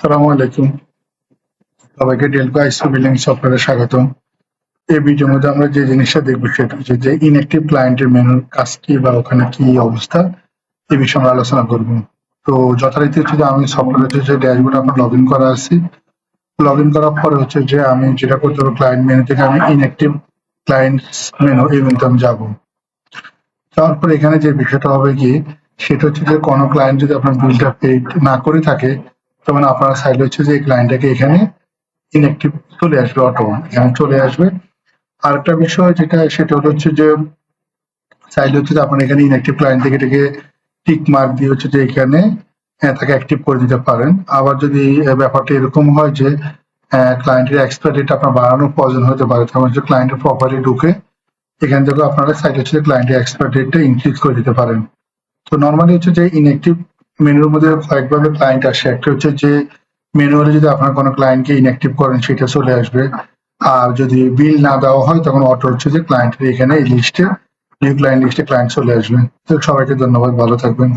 সালামু আলাইকুম। সবাইকে ডেলকো আইসি বিল্ডিং সফটওয়্যারে স্বাগত এই ভিডিওর মধ্যে আমরা যে জিনিসটা দেখব সেটা হচ্ছে যে ইনঅ্যাক্টিভ ক্লায়েন্টের মেনুর কাজ কি বা ওখানে কি অবস্থা এই বিষয়ে আমরা আলোচনা করব। তো যথারীতি হচ্ছে যে আমি সফটওয়্যারের যে ড্যাশবোর্ড আপনার লগ ইন করা আছে। লগ ইন করার পরে হচ্ছে যে আমি যেটা করতে হবে ক্লায়েন্ট মেনু থেকে আমি ইনঅ্যাক্টিভ ক্লায়েন্টস মেনু এই মেনুতে আমি যাব। যাওয়ার পর এখানে যে বিষয়টা হবে কি সেটা হচ্ছে যে কোনো ক্লায়েন্ট যদি আপনার বিলটা পেড না করে থাকে তখন আপনার সাইড হচ্ছে যে এই ক্লায়েন্টটাকে এখানে ইনঅ্যাক্টিভ চলে আসবে অটো এখানে চলে আসবে। আরেকটা বিষয় যেটা সেটা হচ্ছে যে চাইলে হচ্ছে যে আপনার এখানে ইনঅ্যাক্টিভ ক্লায়েন্ট থেকে এটাকে টিক মার্ক দিয়ে হচ্ছে যে এখানে হ্যাঁ, তাকে অ্যাক্টিভ করে দিতে পারেন। আবার যদি ব্যাপারটা এরকম হয় যে ক্লায়েন্টের এক্সপায়ার ডেট আপনার বাড়ানোর প্রয়োজন হতে পারে তখন হচ্ছে ক্লায়েন্টের প্রপার্টি ঢুকে এখান থেকে আপনারা সাইড হচ্ছে যে ক্লায়েন্টের এক্সপায়ার ডেটটা ইনক্রিজ করে দিতে পারেন। তো নর্মালি হচ্ছে যে ইনঅ্যাক্টিভ মেনুর মধ্যে কয়েকভাবে ক্লায়েন্ট আসে। একটা হচ্ছে যে ম্যানুয়ালি যদি আপনার কোনো ক্লায়েন্টকে ইনঅ্যাক্টিভ করেন, সেটা চলে আসবে। আর যদি বিল না দেওয়া হয়, তখন অটো হচ্ছে যে ক্লায়েন্টের এখানে এই লিস্টে নিউ ক্লায়েন্ট লিস্টে ক্লায়েন্ট চলে আসবে। তো সবাইকে ধন্যবাদ, ভালো থাকবেন।